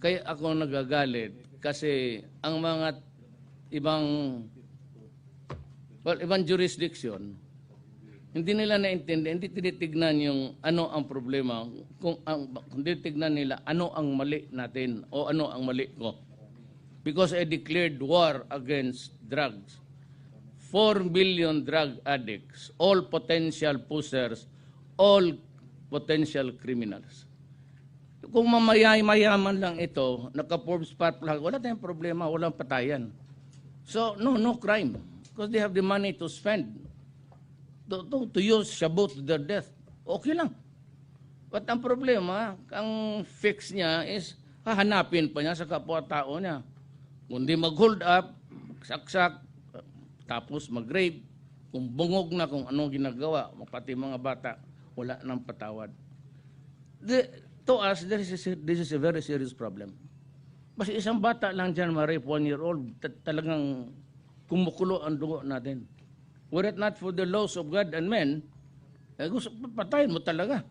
kaya ako nagagalit kasi ang mga ibang well, ibang jurisdiction hindi nila naintindihan, hindi tinitignan yung ano ang problema, kung ang hindi tignan nila ano ang mali natin o ano ang mali ko. Because I declared war against drugs. 4 billion drug addicts, all potential pushers, all potential criminals. Kung mamayay mayaman lang ito, naka-Forbes Spark Plug, wala tayong problema, walang patayan. So, no, no crime. Because they have the money to spend. To, to, to use shabu to their death. Okay lang. But ang problema, ang fix niya is, hahanapin pa niya sa kapwa-tao niya. Kundi mag-hold up, saksak, tapos mag-rape, kung bungog na kung anong ginagawa, pati mga bata, wala nang patawad. The, to us, this is, this is a very serious problem. Kasi isang bata lang dyan, ma-rape, one year old, ta- talagang kumukulo ang dugo natin. Were it not for the laws of God and men, eh, gusto, patayin mo talaga.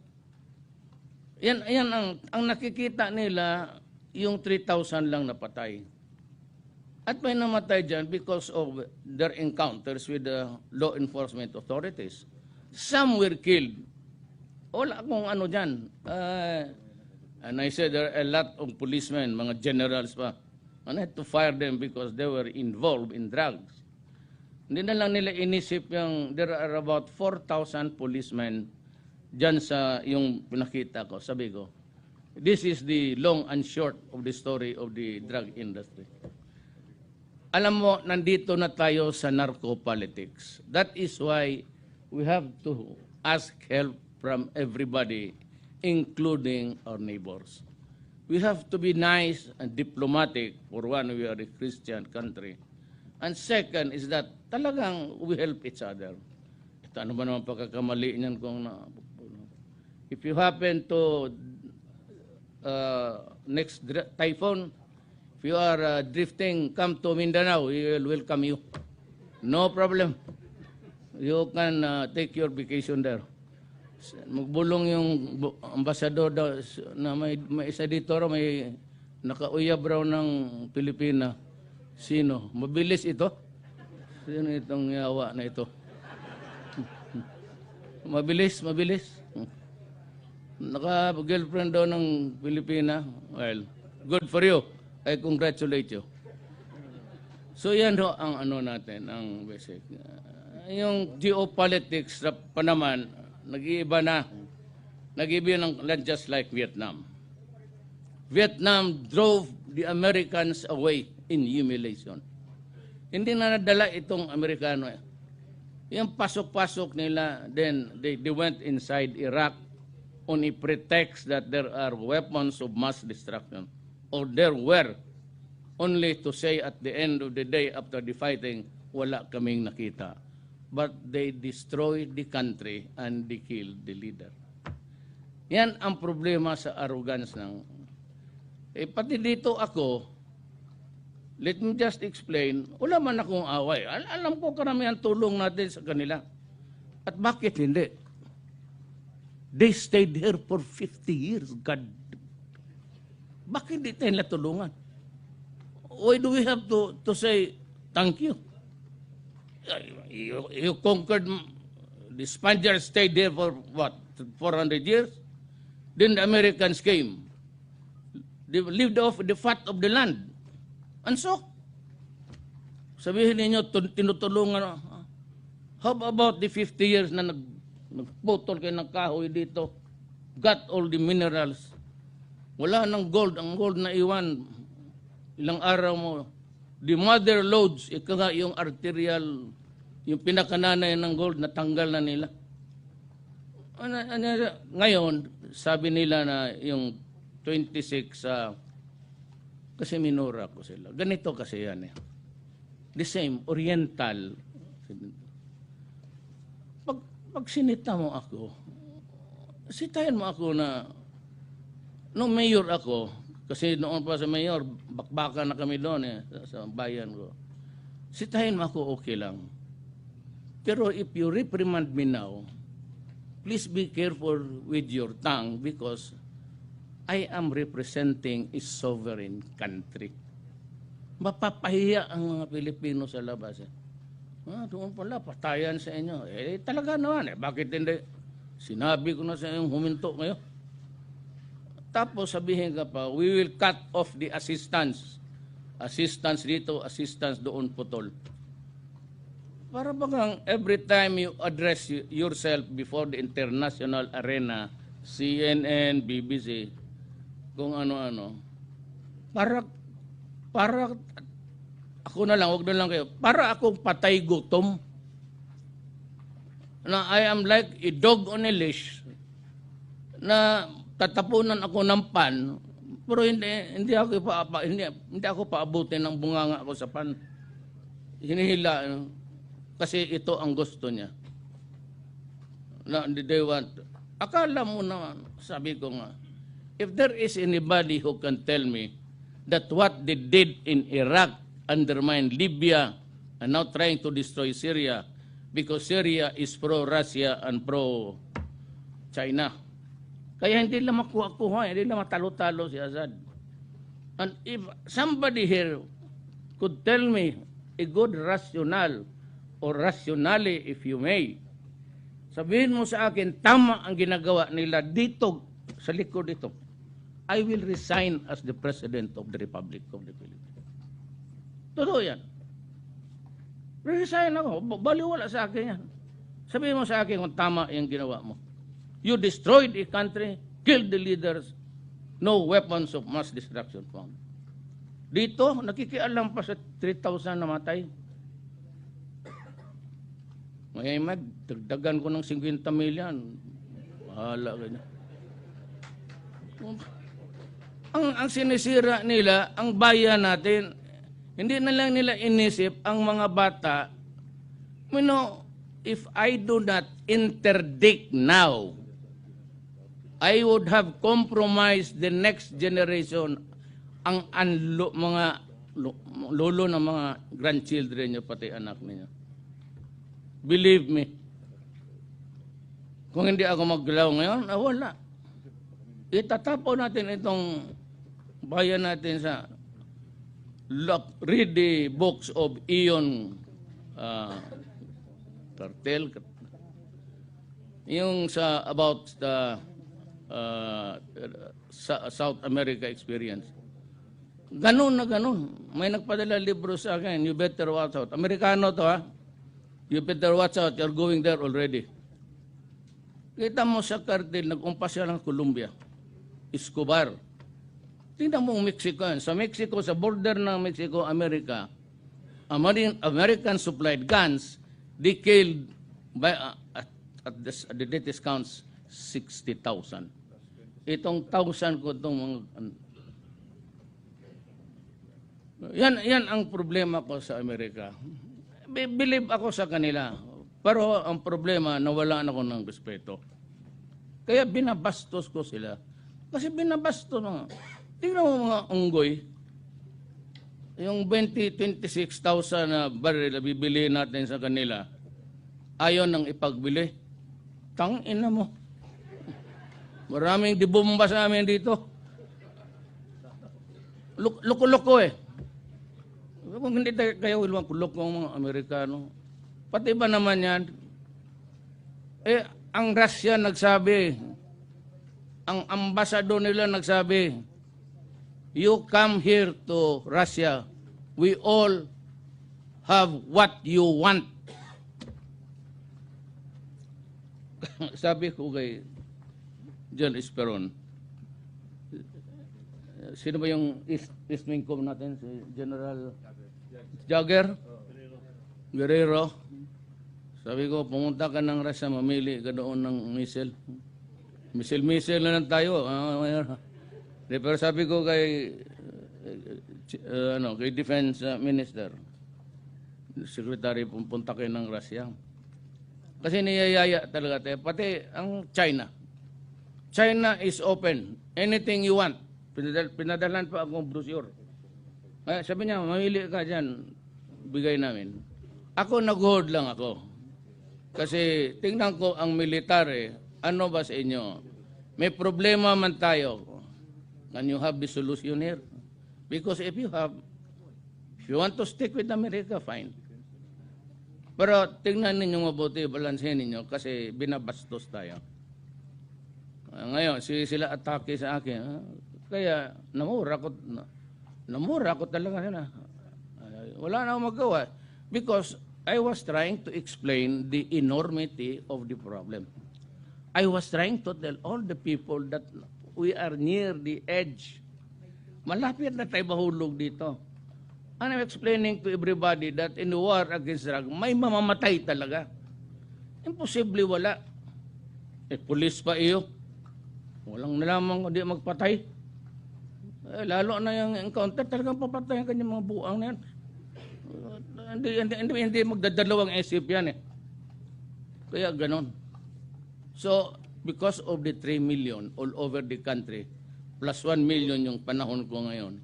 Yan, yan ang, ang nakikita nila, yung 3,000 lang napatay. At may namatay dyan because of their encounters with the law enforcement authorities. Some were killed. Wala akong ano dyan. Uh, and I said there are a lot of policemen, mga generals pa. And I had to fire them because they were involved in drugs. Hindi na lang nila inisip yung there are about 4,000 policemen dyan sa yung pinakita ko. Sabi ko, this is the long and short of the story of the drug industry. Alam mo, nandito na tayo sa narco-politics. That is why we have to ask help from everybody, including our neighbors. We have to be nice and diplomatic for one, we are a Christian country. And second is that talagang we help each other. Ito ano ba naman pagkakamali niyan kung na, if you happen to uh, next typhoon, if you are uh, drifting, come to Mindanao, we will welcome you. No problem. You can uh, take your vacation there. Magbulong yung ambasador daw na may, may isa dito raw, may nakauyab raw ng Pilipina. Sino? Mabilis ito? Sino itong yawa na ito? mabilis, mabilis. Naka-girlfriend daw ng Pilipina. Well, good for you. I congratulate you. So yan ho ang ano natin, ang basic. Uh, yung geopolitics na pa naman, nag-iiba na. Nag-iiba ng just like Vietnam. Vietnam drove the Americans away in humiliation. Hindi na nadala itong Amerikano. Yung pasok-pasok nila, then they, they went inside Iraq on a pretext that there are weapons of mass destruction. Or there were, only to say at the end of the day after the fighting, wala kaming nakita. But they destroyed the country and they killed the leader. Yan ang problema sa arrogance ng... Eh, pati dito ako, let me just explain, wala man akong away. Al- alam ko karamihan tulong natin sa kanila. At bakit hindi? They stayed here for 50 years. God. Bakit hindi tayo natulungan? Why do we have to, to say thank you? You, you conquered, the Spaniards stayed there for what, 400 years? Then the Americans came. They lived off the fat of the land. And so, sabihin ninyo, tun- tinutulungan, ah, how about the 50 years na nag, nagputol kayo ng kahoy dito, got all the minerals, wala nang gold, ang gold na iwan, ilang araw mo, the mother loads, ika yung arterial, yung pinakananay ng gold, natanggal na nila. Ano, ano, ngayon, sabi nila na yung 26 sa kasi minura ko sila. Ganito kasi yan eh. The same, oriental. Pag, pag sinita mo ako, sitayan mo ako na, nung mayor ako, kasi noon pa sa mayor, bakbaka na kami doon eh, sa, sa bayan ko. Sitahin mo ako, okay lang. Pero if you reprimand me now, please be careful with your tongue because I am representing a sovereign country. Mapapahiya ang mga Pilipino sa labas. Eh. Ah, doon pala, patayan sa inyo. Eh, talaga naman. Eh. Bakit hindi? Sinabi ko na sa inyo, huminto ngayon. Tapos sabihin ka pa, we will cut off the assistance. Assistance dito, assistance doon, putol. Para bagang every time you address yourself before the international arena, CNN, BBC, kung ano-ano, para, para, ako na lang, wag na lang kayo, para akong patay gutom, na I am like a dog on a leash, na tatapunan ako ng pan, pero hindi, hindi ako pa, hindi, hindi ako paabutin ng bunganga ko sa pan. Hinihila, ano, kasi ito ang gusto niya. Na they want. Akala mo naman, sabi ko nga, if there is anybody who can tell me that what they did in Iraq undermined Libya and now trying to destroy Syria because Syria is pro-Russia and pro-China. Kaya hindi lang makuha-kuha, hindi lang matalo-talo si Assad. And if somebody here could tell me a good rational or rationale if you may, sabihin mo sa akin, tama ang ginagawa nila dito sa likod dito. I will resign as the President of the Republic of the Philippines. Totoo yan. Resign ako. Ba- Baliwala sa akin yan. Sabihin mo sa akin kung tama yung ginawa mo. You destroyed the country, killed the leaders, no weapons of mass destruction found. Dito, nakikialam pa sa 3,000 namatay. Ngayon, mag, dagdagan ko ng 50 million. Bahala ka na. Ang, ang sinisira nila, ang bayan natin, hindi na lang nila inisip ang mga bata. You know, if I do not interdict now, I would have compromised the next generation, ang anlo, mga lo- lolo ng mga grandchildren niyo, pati anak niyo. Believe me. Kung hindi ako maggalaw ngayon, ah, wala. Itatapo natin itong bayan natin sa look, read the books of Ion uh, Cartel. Yung sa about the uh, South America experience. Ganun na ganun. May nagpadala libro sa akin, you better watch out. Amerikano to ha. You better watch out, you're going there already. Kita mo sa cartel, nag-umpas siya ng Colombia. Escobar. Tingnan mo ang Mexico. Sa Mexico, sa border ng Mexico, America, American, American supplied guns, they killed by, uh, at, at, the, at the latest counts, 60,000. Itong thousand ko itong mga... an- yan, yan ang problema ko sa Amerika. Be- Believe ako sa kanila. Pero ang problema, nawalan ako ng respeto. Kaya binabastos ko sila. Kasi binabastos na. Tingnan mo mga unggoy. Yung 20, 26,000 na baril na bibili natin sa kanila, ayaw nang ipagbili. Tang ina mo. Maraming dibomba sa amin dito. Luk- Loko-loko eh. Kung hindi kayo makulok ng mga Amerikano, pati ba naman yan? Eh, ang Russia nagsabi, ang ambassador nila nagsabi, you come here to Russia, we all have what you want. Sabi ko kay John Esperon, sino ba yung East, East Wing Com natin? Si General Jagger? Guerrero? Sabi ko, pumunta ka ng Russia, mamili ka doon ng missile. Missile-missile na lang tayo. Ah, pero sabi ko kay uh, ano, kay Defense uh, Minister, Secretary, pupunta kayo ng Russia. Kasi niyayaya talaga tayo. Pati ang China. China is open. Anything you want. Pinadal, pinadalan pa akong brochure. Eh, sabi niya, mamili ka dyan, bigay namin. Ako nag-hold lang ako. Kasi tingnan ko ang military, ano ba sa inyo? May problema man tayo. Can you have the solution here? Because if you have, if you want to stick with America, fine. Pero tingnan ninyo mabuti, balansehin ninyo kasi binabastos tayo. Ah, ngayon, si sila atake sa akin. ah, kaya namura ko, na, namura ko talaga nila. Wala na akong magawa. Because I was trying to explain the enormity of the problem. I was trying to tell all the people that we are near the edge. Malapit na tayo mahulog dito. And I'm explaining to everybody that in the war against drug, may mamamatay talaga. Imposible wala. Eh, pulis pa iyo. Walang nalaman kung di magpatay. Eh, lalo na yung encounter, talagang papatay ang kanyang mga buang na yan. Hindi, hindi, hindi, hindi magdadalawang isip yan eh. Kaya ganon. So, because of the 3 million all over the country, plus 1 million yung panahon ko ngayon,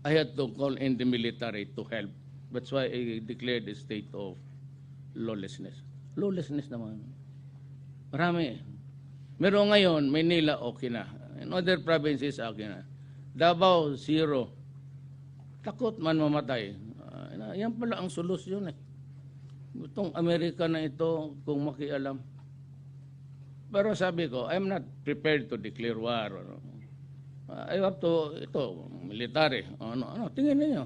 I had to call in the military to help. That's why I declared a state of lawlessness. Lawlessness naman. Marami. Meron ngayon, Manila, okay na. In other provinces, okay na. Davao, zero. Takot man mamatay. Yan pala ang solusyon eh. Itong Amerika na ito, kung makialam. Pero sabi ko, I'm not prepared to declare war. Ano. I have to, ito, military. Ano, ano, tingnan niyo.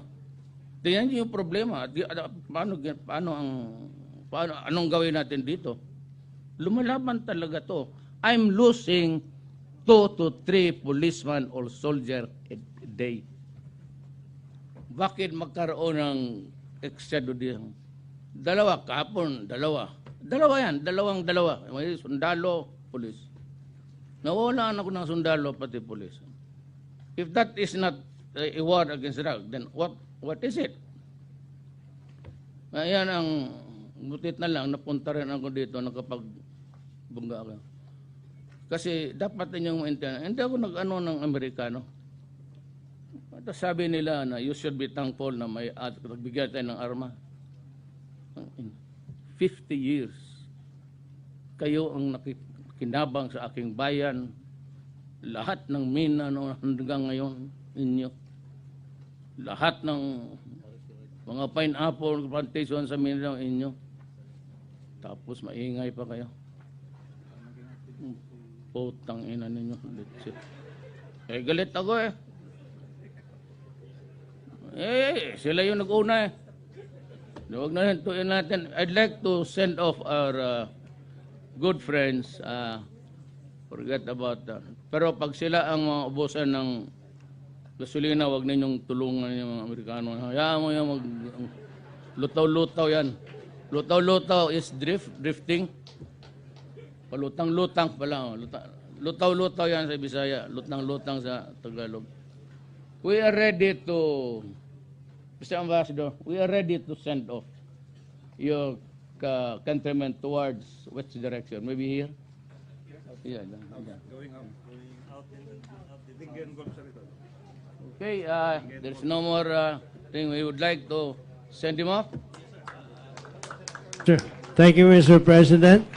Tingnan niyo yung problema. Ano, paano, paano ang, paano, anong gawin natin dito? Lumalaban talaga to. I'm losing two to three policemen or soldier a day. Bakit magkaroon ng eksyedo diyan? Dalawa, kahapon, dalawa. Dalawa yan, dalawang dalawa. May sundalo, pulis. Nawalaan ako ng sundalo, pati pulis. If that is not a war against drug, then what what is it? Ayan ang butit na lang, napunta rin ako dito nakapagbungga ako. Kasi dapat ninyong maintindihan, hindi ako nag-ano ng Amerikano. At sabi nila na you should be thankful na may at nagbigay tayo ng arma. In 50 years, kayo ang nakikinabang sa aking bayan, lahat ng mina no, hanggang ngayon inyo. Lahat ng mga pineapple plantation sa Mindanao inyo. Tapos maingay pa kayo. Hmm, Putang ina ninyo. Eh, galit ako eh. Eh, sila yung nag-una eh. Huwag na hintuin natin. I'd like to send off our uh, good friends. Uh, forget about that. Pero pag sila ang mga ubusan ng gasolina, wag ninyong tulungan yung mga Amerikano. Hayaan mo yan, mag, lutaw-lutaw yan. Lutaw-lutaw is drift, drifting. Palutang-lutang pala. oh. Luta- Lutaw-lutaw yan sa Bisaya. Lutang-lutang sa Tagalog. We are ready to, Mr. Ambassador, we are ready to send off your uh, countrymen towards which direction? Maybe here? Yeah. Going out. Okay, uh, there's no more uh, thing. We would like to send him off. Sure. Thank you, Mr. President.